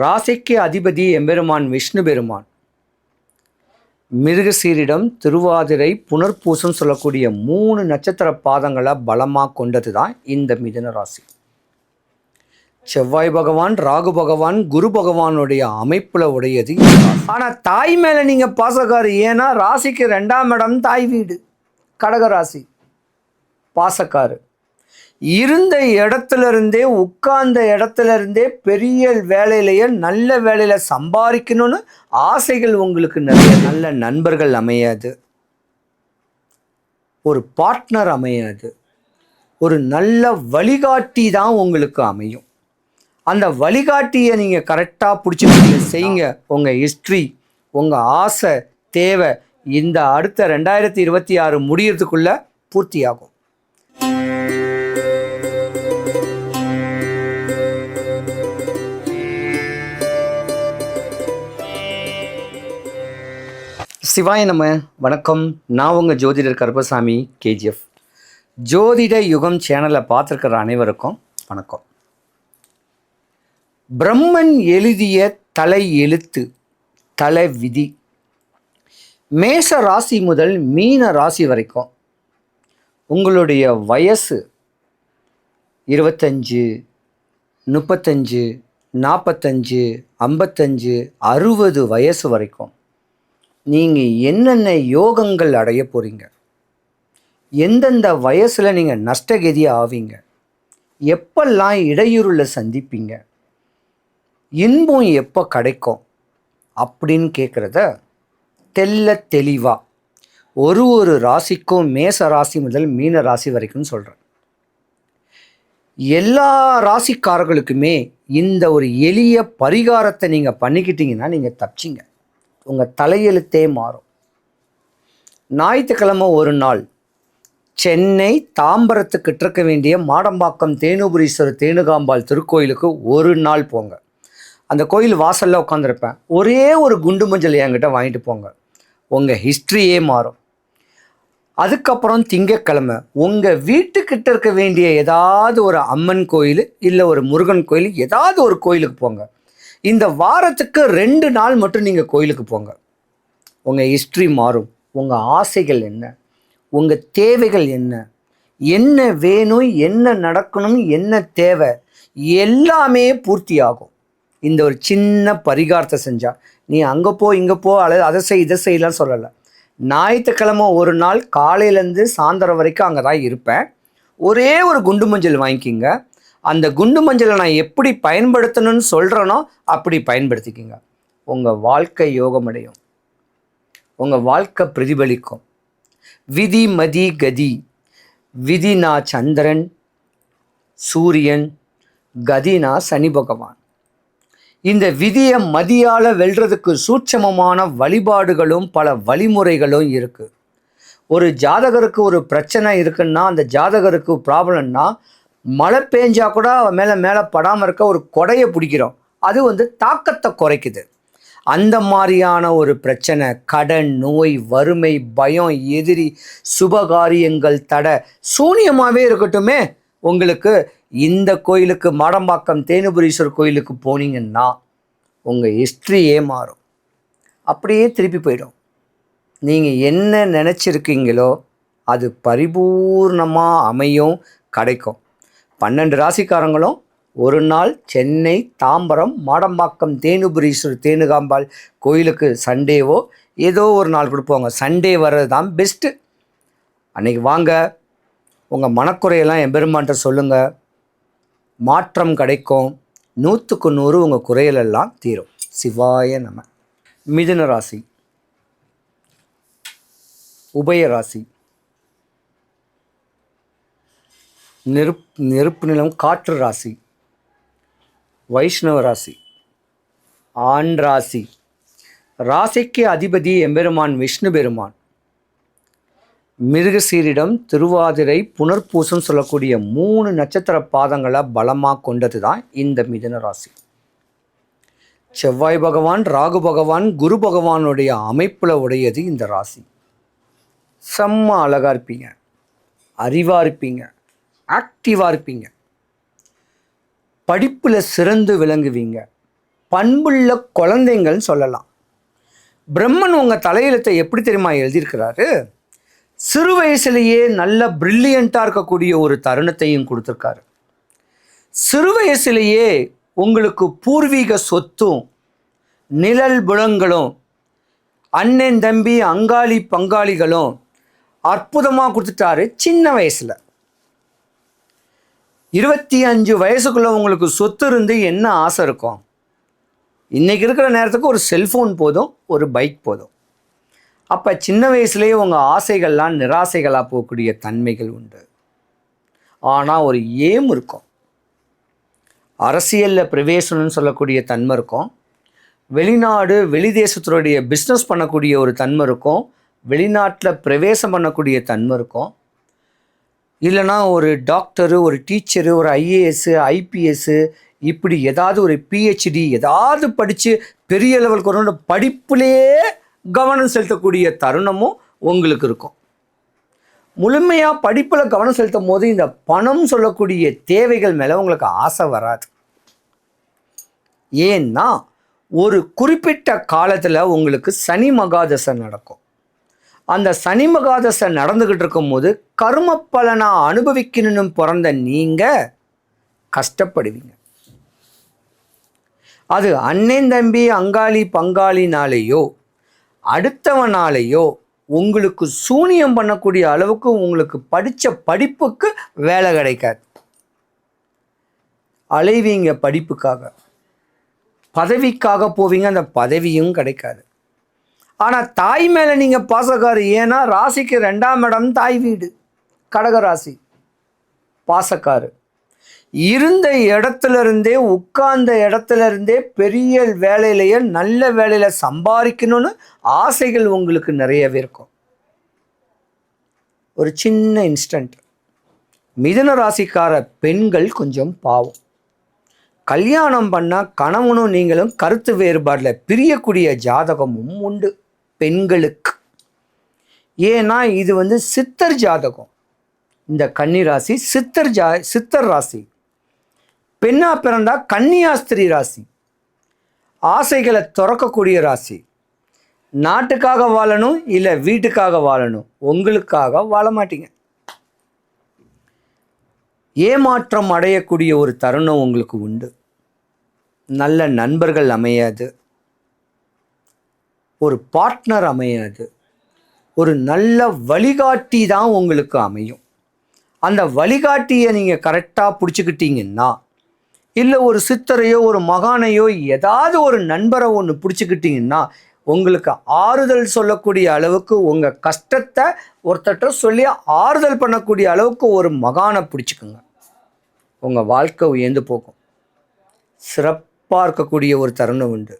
ராசிக்கு அதிபதி எம்பெருமான் விஷ்ணு பெருமான். மிருகசீரிடம் திருவாதிரை புனர்பூசம் சொல்லக்கூடிய மூணு நட்சத்திர பாதங்களை பலமாக கொண்டது தான் இந்த மிதுன ராசி. செவ்வாய் பகவான் ராகு பகவான் குரு பகவானுடைய அமைப்பில் உடையது ஆனால் தாய் மேலே நீங்கள் பாசக்காரு ஏன்னா ராசிக்கு ரெண்டாம் இடம் தாய் வீடு. கடக ராசி. பாசக்காரு. இருந்த இடத்துல இருந்தே உட்கார்ந்த இடத்துல இருந்தே பெரிய வேலையிலேயே நல்ல வேலையில் சம்பாதிக்கணும்னு ஆசைகள் உங்களுக்கு நிறைய நல்ல நண்பர்கள் அமையாது. ஒரு பார்ட்னர் அமையாது. ஒரு நல்ல வழிகாட்டி தான் உங்களுக்கு அமையும். அந்த வழிகாட்டியை நீங்கள் கரெக்டாக பிடிச்சி செய்யுங்க. உங்கள் ஹிஸ்ட்ரி உங்கள் ஆசை தேவை இந்த அடுத்த ரெண்டாயிரத்தி இருபத்தி ஆறு முடியறதுக்குள்ளே பூர்த்தியாகும். சிவாய நம்ம வணக்கம். நான் உங்கள் ஜோதிடர் கருப்பசாமி கேஜிஎஃப். ஜோதிட யுகம் சேனலை பார்த்துருக்கிற அனைவருக்கும் வணக்கம். பிரம்மன் எழுதிய தலை எழுத்து தலை விதி. மேச ராசி முதல் மீன ராசி வரைக்கும் உங்களுடைய வயசு இருபத்தஞ்சு முப்பத்தஞ்சு நாற்பத்தஞ்சு ஐம்பத்தஞ்சு அறுபது வயசு வரைக்கும் நீங்கள் என்னென்ன யோகங்கள் அடைய போகிறீங்க எந்தெந்த வயசில் நீங்கள் நஷ்டகதி ஆவீங்க? எப்பெல்லாம் இடையூறுல சந்திப்பீங்க? இன்பம் எப்போ கிடைக்கும்? அப்படின்னு கேட்குறத தெல்ல தெளிவாக ஒரு ஒரு ராசிக்கும் மேச ராசி முதல் மீன ராசி வரைக்கும் சொல்கிறேன் எல்லா ராசிக்காரர்களுக்குமே இந்த ஒரு எளிய பரிகாரத்தை நீங்கள் பண்ணிக்கிட்டீங்கன்னா நீங்கள் தப்பிச்சிங்க. உங்கள் தலையெழுத்தே மாறும். ஞாயிற்றுக்கிழமை ஒரு நாள் சென்னை தாம்பரத்துக்கிட்ட இருக்க வேண்டிய மாடம்பாக்கம் தேனுபுரீஸ்வரர் தேனுகாம்பாள் திருக்கோயிலுக்கு ஒரு நாள் போங்க. அந்த கோயில் வாசலில் உட்காந்துருப்பேன் ஒரே ஒரு குண்டு மஞ்சள் என்கிட்ட வாங்கிட்டு போங்க. உங்கள் ஹிஸ்ட்ரியே மாறும். அதுக்கப்புறம் திங்கக்கிழமை உங்கள் வீட்டுக்கிட்ட இருக்க வேண்டிய ஏதாவது ஒரு அம்மன் கோயில் இல்லை ஒரு முருகன் கோயில் ஏதாவது ஒரு கோயிலுக்கு போங்க. இந்த வாரத்துக்கு ரெண்டு நாள் மட்டும் நீங்கள் கோயிலுக்கு போங்க. உங்கள் ஹிஸ்ட்ரி மாறும். உங்கள் ஆசைகள் என்ன? உங்கள் தேவைகள் என்ன? என்ன வேணும்? என்ன நடக்கணும்? என்ன தேவை? எல்லாமே பூர்த்தி ஆகும் இந்த ஒரு சின்ன பரிகாரத்தை செஞ்சால் நீ அங்கே போ இங்கே போ அல்லது அதை செய் இதை செய்யலாம் சொல்லலை. ஞாயிற்றுக்கிழமை ஒரு நாள் காலையிலேருந்து சாயந்தரம் வரைக்கும் அங்கே தான் இருப்பேன். ஒரே ஒரு குண்டு மஞ்சள் வாங்கிக்கிங்க. அந்த குண்டு மஞ்சளை நான் எப்படி பயன்படுத்தணும்னு சொல்கிறேனோ அப்படி பயன்படுத்திக்கிங்க. உங்கள் வாழ்க்கை யோகமடையும். உங்கள் வாழ்க்கை பிரதிபலிக்கும். விதி மதி கதி. விதினா சந்திரன் சூரியன் கதினா சனி பகவான். இந்த விதியை மதியால் வெல்றதுக்கு சூட்சமமான வழிபாடுகளும் பல வழிமுறைகளும் இருக்குது ஒரு ஜாதகருக்கு ஒரு பிரச்சனை இருக்குன்னா அந்த ஜாதகருக்கு ப்ராப்ளம்னா மழை பெஞ்சா கூட அவன் மேலே மேலே படாமல் இருக்க ஒரு கொடையை பிடிக்கிறோம். அது வந்து தாக்கத்தை குறைக்குது. அந்த மாதிரியான ஒரு பிரச்சனை கடன் நோய் வறுமை பயம் எதிரி சுபகாரியங்கள் தடை சூனியமாகவே இருக்கட்டுமே. உங்களுக்கு இந்த கோயிலுக்கு மாடம்பாக்கம் தேனுபுரீஸ்வரர் கோயிலுக்கு போனீங்கன்னா உங்கள் ஹிஸ்ட்ரியே மாறும். அப்படியே திருப்பி போயிடும். நீங்கள் என்ன நினச்சிருக்கீங்களோ அது பரிபூர்ணமாக அமையும் கிடைக்கும். பன்னெண்டு ராசிக்காரங்களும் ஒரு நாள் சென்னை தாம்பரம் மாடம்பாக்கம் தேனுபுரீஸ்வர் தேனுகாம்பாள் கோயிலுக்கு சண்டேவோ ஏதோ ஒரு நாள் கொடுப்போங்க. சண்டே வர்றது தான் பெஸ்ட்டு அன்றைக்கி வாங்க. உங்கள் மனக்குறையெல்லாம் எம்பெருமான்ட்ட சொல்லுங்கள் மாற்றம் கிடைக்கும். நூற்றுக்கு நூறு உங்கள் குறையலெல்லாம் தீரும். சிவாய நம. மிதுன ராசி. உபய ராசி. நெருப் நெருப்பு நிலம் காற்று ராசி. வைஷ்ணவ ராசி. ஆண் ராசி. ராசிக்கு அதிபதி எம்பெருமான் விஷ்ணு பெருமான். மிருகசீரிடம் திருவாதிரை புனர்பூசம் சொல்லக்கூடிய மூணு நட்சத்திர பாதங்களை பலமாக கொண்டது தான் இந்த மிதன ராசி. செவ்வாய் பகவான் ராகு பகவான் குரு பகவானுடைய அமைப்பில் உடையது இந்த ராசி. செம்ம அழகாக இருப்பீங்க. அறிவாக இருப்பீங்க. ஆக்டிவாக இருப்பீங்க. படிப்பில் சிறந்து விளங்குவீங்க. பண்புள்ள குழந்தைங்கள்னு சொல்லலாம். பிரம்மன் உங்கள் தலையெழுத்தை எப்படி தெரியுமா எழுதியிருக்கிறாரு? சிறு வயசுலேயே நல்ல பிரில்லியண்ட்டாக இருக்கக்கூடிய ஒரு தருணத்தையும் கொடுத்துருக்காரு. சிறு வயசுலேயே உங்களுக்கு பூர்வீக சொத்தும் நிழல் புலங்களும் அண்ணன் தம்பி அங்காளி பங்காளிகளும் அற்புதமாக கொடுத்துட்டாரு சின்ன வயசில். இருபத்தி அஞ்சு வயசுக்குள்ளே உங்களுக்கு சொத்து இருந்து என்ன ஆசை இருக்கும் இன்றைக்கி இருக்கிற நேரத்துக்கு ஒரு செல்ஃபோன் போதும் ஒரு பைக் போதும். அப்போ சின்ன வயசுலேயே உங்கள் ஆசைகள்லாம் நிராசைகளாக போகக்கூடிய தன்மைகள் உண்டு. ஆனால் ஒரு ஏம் இருக்கும். அரசியலில் பிரவேசனம்னு சொல்லக்கூடிய தன்மை இருக்கும். வெளிநாடு வெளிதேசத்துடைய பிஸ்னஸ் பண்ணக்கூடிய ஒரு தன்மை இருக்கும். வெளிநாட்டில் பிரவேசம் பண்ணக்கூடிய தன்மை இருக்கும். இல்லைனா ஒரு டாக்டரு ஒரு டீச்சரு ஒரு ஐஏஎஸ்ஸு ஐபிஎஸ்ஸு இப்படி ஏதாவது ஒரு பிஹெச்டி ஏதாவது படித்து பெரிய லெவலுக்கு வரணும் படிப்புலேயே கவனம் செலுத்தக்கூடிய தருணமும் உங்களுக்கு இருக்கும். முழுமையாக படிப்பில் கவனம் செலுத்தும் போது இந்த பணம் சொல்லக்கூடிய தேவைகள் மேலே உங்களுக்கு ஆசை வராது. ஏன்னா ஒரு குறிப்பிட்ட காலத்தில் உங்களுக்கு சனி மகாதசை நடக்கும். அந்த சனிமகாதசை நடந்துக்கிட்டு இருக்கும்போது கர்ம பலனாக அனுபவிக்கணும்னு பிறந்த நீங்கள் கஷ்டப்படுவீங்க. அது அண்ணன் தம்பி அங்காளி பங்காளினாலேயோ அடுத்தவனாலேயோ உங்களுக்கு சூனியம் பண்ணக்கூடிய அளவுக்கு உங்களுக்கு படித்த படிப்புக்கு வேலை கிடைக்காது. அலைவீங்க படிப்புக்காக. பதவிக்காக போவீங்க அந்த பதவியும் கிடைக்காது. ஆனால் தாய் மேலே நீங்கள் பாசக்காரு. ஏன்னா ராசிக்கு ரெண்டாம் இடம் தாய் வீடு. கடக ராசி. பாசக்காரு. இருந்த இடத்துல இருந்தே உட்கார்ந்த இடத்துல இருந்தே பெரிய வேலையிலேயே நல்ல வேலையில் சம்பாதிக்கணும்னு ஆசைகள் உங்களுக்கு நிறையவே இருக்கும். ஒரு சின்ன இன்ஸ்டன்ட். மிதுன ராசிக்கார பெண்கள் கொஞ்சம் பாவம். கல்யாணம் பண்ணால் கணவனும் நீங்களும் கருத்து வேறுபாடில் பிரியக்கூடிய ஜாதகமும் உண்டு. பெண்களுக்கு. ஏன்னா இது வந்து சித்தர் ஜாதகம். இந்த கன்னி ராசி சித்தர் ஜா சித்தர் ராசி. பெண்ணா பிறந்தா கன்னியாஸ்திரி ராசி. ஆசைகளை துறக்கக்கூடிய ராசி. நாட்டுக்காக வாழணும் இல்லை வீட்டுக்காக வாழணும்? உங்களுக்காக வாழ மாட்டீங்க. ஏமாற்றம் அடையக்கூடிய ஒரு தருணம் உங்களுக்கு உண்டு. நல்ல நண்பர்கள் அமையாது. ஒரு பார்ட்னர் அமையாது. ஒரு நல்ல வழிகாட்டி தான் உங்களுக்கு அமையும். அந்த வழிகாட்டியை நீங்கள் கரெக்டாக பிடிச்சிக்கிட்டீங்கன்னா இல்லை ஒரு சித்தரையோ ஒரு மகானையோ ஏதாவது ஒரு நண்பரை ஒன்று பிடிச்சிக்கிட்டீங்கன்னா உங்களுக்கு ஆறுதல் சொல்லக்கூடிய அளவுக்கு உங்கள் கஷ்டத்தை ஒருத்தட்ட சொல்லி ஆறுதல் பண்ணக்கூடிய அளவுக்கு ஒரு மகானை பிடிச்சிக்குங்க. உங்கள் வாழ்க்கை உயர்ந்து போகும். சிறப்பாக இருக்கக்கூடிய ஒரு தருணம் உண்டு.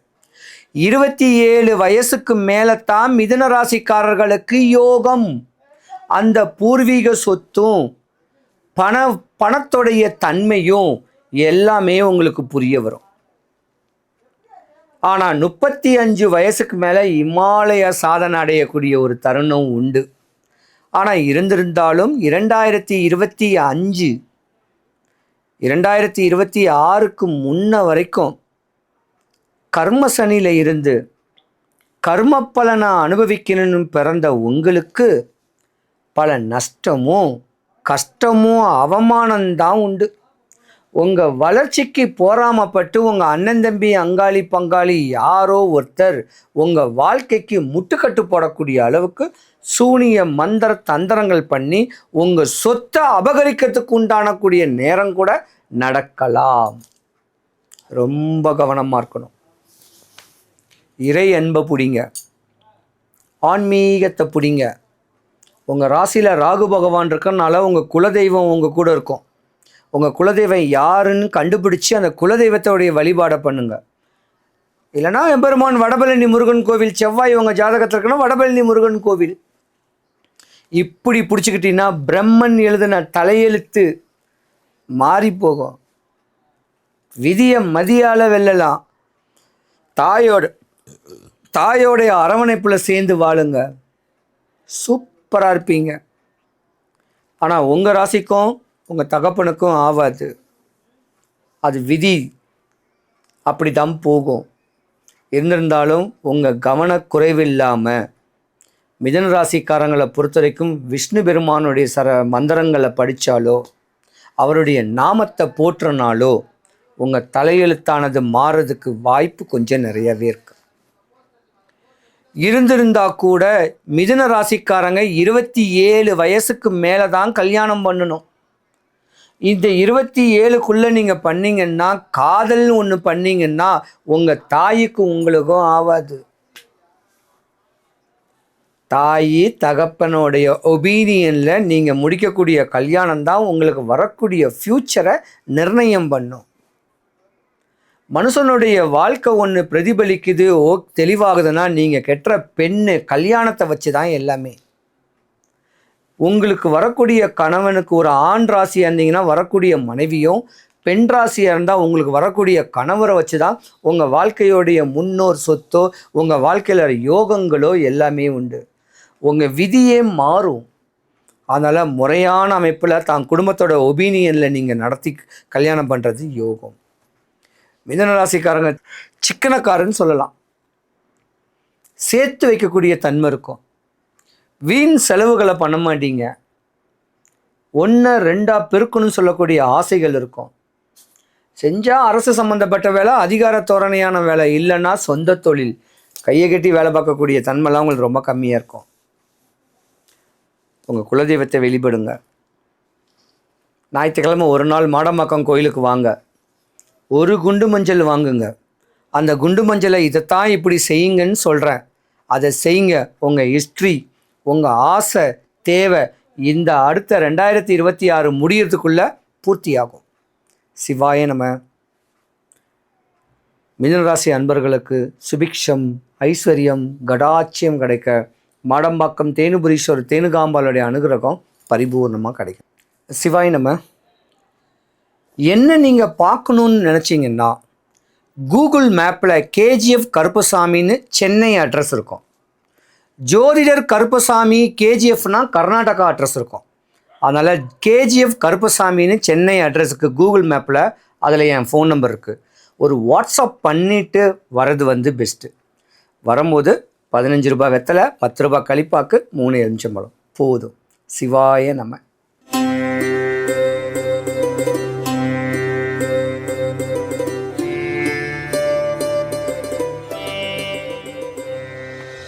இருபத்தி ஏழு வயசுக்கு மேலே தான் மிதுன ராசிக்காரர்களுக்கு யோகம். அந்த பூர்வீக சொத்தும் பண பணத்துடைய தன்மையும் எல்லாமே உங்களுக்கு புரிய வரும். ஆனால் முப்பத்தி அஞ்சு வயசுக்கு மேலே இமாலய சாதனை அடையக்கூடிய ஒரு தருணம் உண்டு. ஆனால் இருந்திருந்தாலும் இரண்டாயிரத்தி இருபத்தி அஞ்சு இரண்டாயிரத்தி இருபத்தி ஆறுக்கு முன்ன வரைக்கும் கர்ம சனியில் இருந்து கர்ம பலனை அனுபவிக்கணும்னு பிறந்த உங்களுக்கு பல நஷ்டமும் கஷ்டமும் அவமானம்தான் உண்டு. உங்கள் வளர்ச்சிக்கு போராமப்பட்டு உங்கள் அண்ணன் தம்பி அங்காளி பங்காளி யாரோ ஒருத்தர் உங்கள் வாழ்க்கைக்கு முட்டுக்கட்டு போடக்கூடிய அளவுக்கு சூனிய மந்திர தந்திரங்கள் பண்ணி உங்கள் சொத்தை அபகரிக்கிறதுக்கு உண்டானக்கூடிய நேரம் கூட நடக்கலாம். ரொம்ப கவனமாக இருக்கணும். இறை அன்பை பிடிங்க. ஆன்மீகத்தை பிடிங்க. உங்கள் ராசியில் ராகு பகவான் இருக்கனால உங்கள் குலதெய்வம் உங்கள் கூட இருக்கும். உங்கள் குலதெய்வம் யாருன்னு கண்டுபிடிச்சி அந்த குலதெய்வத்தோடைய வழிபாடை பண்ணுங்க. இல்லைனா எம்பெருமான் வடபழனி முருகன் கோவில் செவ்வாய் உங்கள் ஜாதகத்தில் இருக்கணும் வடபழனி முருகன் கோவில். இப்படி பிடிச்சிக்கிட்டீங்கன்னா பிரம்மன் எழுதின தலையெழுத்து மாறி போகும். விதியை மதியால் வெல்லலாம். தாயோட தாயோடைய அரவணைப்பில் சேர்ந்து வாழுங்க. சூப்பராக இருப்பீங்க. ஆனால் உங்கள் ராசிக்கும் உங்கள் தகப்பனுக்கும் ஆகாது அது விதி. அப்படி தான் போகும். இருந்திருந்தாலும் உங்கள் கவனக்குறைவில்லாமல் மிதன ராசிக்காரங்களை பொறுத்த வரைக்கும் விஷ்ணு பெருமானுடைய சர மந்திரங்களை படித்தாலோ அவருடைய நாமத்தை போற்றுனாலோ உங்கள் தலையெழுத்தானது மாறுறதுக்கு வாய்ப்பு கொஞ்சம் நிறையவே இருக்குது இருந்திருந்தா கூட மிதுன ராசிக்காரங்க இருபத்தி ஏழு வயசுக்கு மேலே தான் கல்யாணம் பண்ணணும். இந்த இருபத்தி ஏழுக்குள்ளே நீங்கள் பண்ணிங்கன்னா காதல்னு ஒன்று பண்ணிங்கன்னா உங்கள் தாய்க்கும் உங்களுக்கும் ஆகாது தாய் தகப்பனுடைய ஒபீனியனில் நீங்கள் முடிக்கக்கூடிய கல்யாணம் தான் உங்களுக்கு வரக்கூடிய ஃப்யூச்சரை நிர்ணயம் பண்ணும். மனுஷனுடைய வாழ்க்கை ஒன்று பிரதிபலிக்குது ஓ தெளிவாகுதுன்னா நீங்கள் கெட்டுற பெண்ணு கல்யாணத்தை வச்சு தான் எல்லாமே. உங்களுக்கு வரக்கூடிய கணவனுக்கு ஒரு ஆண் ராசியாக இருந்தீங்கன்னா வரக்கூடிய மனைவியும் பெண் ராசியாக இருந்தால் உங்களுக்கு வரக்கூடிய கணவரை வச்சு தான் உங்கள் வாழ்க்கையோடைய முன்னோர் சொத்தோ உங்கள் வாழ்க்கையில் யோகங்களோ எல்லாமே உண்டு. உங்கள் விதியே மாறும். அதனால் முறையான அமைப்பில் தான் குடும்பத்தோட ஒபீனியனில் நீங்கள் நடத்தி கல்யாணம் பண்ணுறது யோகம். மிதன ராசிக்காரங்க சிக்கனக்காரன்னு சொல்லலாம். சேர்த்து வைக்கக்கூடிய தன்மை இருக்கும். வீண் செலவுகளை பண்ண மாட்டீங்க. ஒன்று ரெண்டா பெருக்கணும்னு சொல்லக்கூடிய ஆசைகள் இருக்கும். செஞ்சால் அரசு சம்மந்தப்பட்ட வேலை அதிகார தோரணையான வேலை இல்லைன்னா சொந்த தொழில். கையை கட்டி வேலை பார்க்கக்கூடிய தன்மைலாம் உங்களுக்கு ரொம்ப கம்மியாக இருக்கும். உங்கள் குலதெய்வத்தை வெளிப்படுங்க. ஞாயிற்றுக்கிழமை ஒரு நாள் மாடம்பாக்கம் கோயிலுக்கு வாங்க. ஒரு குண்டு மஞ்சள் வாங்குங்க. அந்த குண்டு மஞ்சளை இதைத்தான் இப்படி செய்யுங்கன்னு சொல்கிறேன் அதை செய்யுங்க. உங்கள் ஹிஸ்ட்ரி உங்கள் ஆசை தேவை இந்த அடுத்த ரெண்டாயிரத்தி இருபத்தி ஆறு முடியறதுக்குள்ளே பூர்த்தியாகும். சிவாய நம்ம மிதனராசி அன்பர்களுக்கு சுபிக்ஷம் ஐஸ்வர்யம் கடாட்சியம் கிடைக்க மாடம்பாக்கம் தேனுபுரீஸ்வரர் தேனுகாம்பாலுடைய அனுகிரகம் பரிபூர்ணமாக கிடைக்கும். சிவாய் நம்ம என்ன நீங்கள் பார்க்கணுன்னு நினச்சிங்கன்னா கூகுள் மேப்பில் கேஜிஎஃப் கருப்பசாமின்னு சென்னை அட்ரஸ் இருக்கும். ஜோதிடர் கருப்பசாமி கேஜிஎஃப்னா கர்நாடகா அட்ரஸ் இருக்கும். அதனால் கேஜிஎஃப் கருப்பசாமின்னு சென்னை அட்ரஸுக்கு கூகுள் மேப்பில் அதில் என் ஃபோன் நம்பர் இருக்குது ஒரு வாட்ஸ்அப் பண்ணிவிட்டு வர்றது வந்து பெஸ்ட்டு வரும்போது பதினஞ்சு ரூபாய் வெத்தலை பத்து ரூபாய் கழிப்பாக்கு மூணு எலுமிச்சம்பழம். போதும். சிவாய நம்ம